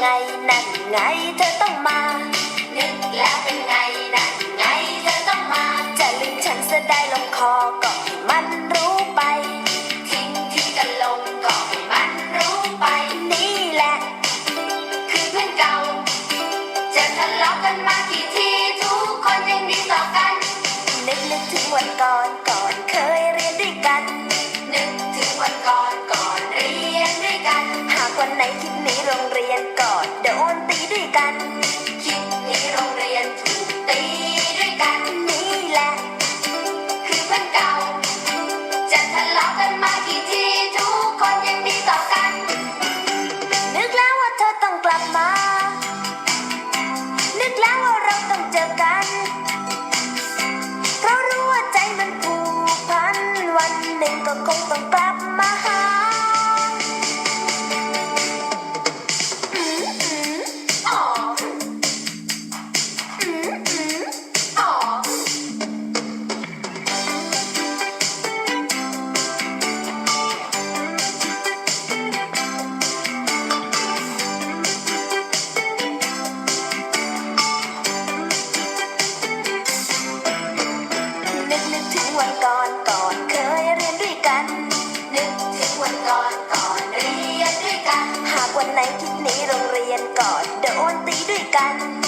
ไงนันไงเธอต้องมา นึกแล้วเป็นไงนั่นไงเธอต้องมา จะลืมฉันเสียได้ลงคอก็ให้มันรู้ไป ทิ้งที่กันลงก็ให้มันรู้ไปนี่แหละ คือเพื่อนเก่า จะทะเลาะกันมากี่ทีทุกคนยังดีต่อกัน นึกนึกถึงวันก่อน ก็โดนตีด้วยกันคิดหนีโรงเรียน ตีด้วยกันนี่แหละ คือเพื่อนเก่า จะทะเลาะกันมากี่ทีทุกคนยังดีต่อกัน นึกแล้วว่าเธอต้องกลับมา นึกแล้วว่าเราต้องเจอกัน เพราะรู้ว่าใจมันผูกพัน วันหนึ่งก็คงต้องกลับมาหา กันหากวันไหนคิดหนีโรงเรียนก็โดนตีด้วยกัน